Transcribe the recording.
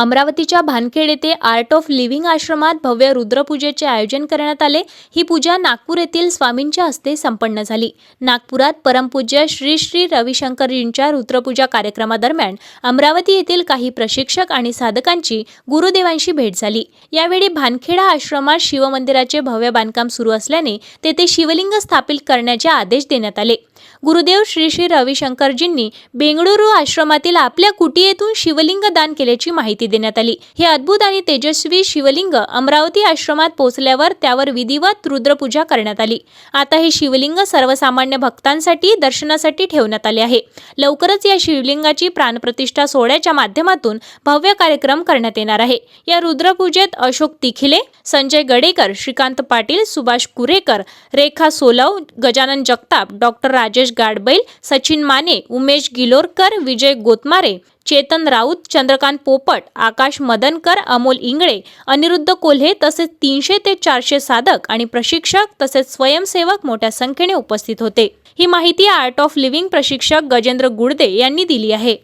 अमरावतीच्या भानखेड येथे art of living आश्रमात भव्य रुद्रपूजेचे आयोजन करण्यात आले. ही पूजा नागपूर येथील स्वामींच्या हस्ते संपन्न झाली. नागपुरात परमपूज्य श्री श्री रविशंकरजींच्या रुद्रपूजा कार्यक्रमादरम्यान अमरावती येथील काही प्रशिक्षक आणि साधकांची गुरुदेवांशी भेट झाली. यावेळी भानखेडा आश्रमात शिवमंदिराचे भव्य बांधकाम सुरू असल्याने तेथे शिवलिंग स्थापित करण्याचे आदेश देण्यात आले. गुरुदेव श्री श्री रविशंकरजींनी बेंगळुरू आश्रमातील आपल्या कुटियेतून शिवलिंग दान केल्याची माहिती देण्यात आली. हे अद्भुत आणि तेजस्वी शिवलिंग अमरावती आश्रमात पोहोचल्यावर त्यावर विधिवत रुद्रपूजा करण्यात आली. आता हे शिवलिंग सर्वसामान्य भक्तांसाठी दर्शनासाठी ठेवण्यात आले आहे. लवकरच या शिवलिंगाची प्राणप्रतिष्ठा सोहळ्याच्या माध्यमातून भव्य कार्यक्रम करण्यात येणार आहे. या रुद्रपूजेत अशोक तिखिले संजय गडेकर श्रीकांत पाटील सुभाष कुरेकर रेखा सोलव गजानन जगताप डॉक्टर राजेश गाडबैल सचिन माने उमेश गिलोरकर विजय गोतमारे चेतन राऊत चंद्रकांत पोपट आकाश मदनकर अमोल इंगळे अनिरुद्ध कोल्हे तसेच तीनशे ते चारशे साधक आणि प्रशिक्षक तसेच स्वयंसेवक मोठ्या संख्येने उपस्थित होते. ही माहिती आर्ट ऑफ लिव्हिंग प्रशिक्षक गजेंद्र गुडदे यांनी दिली आहे.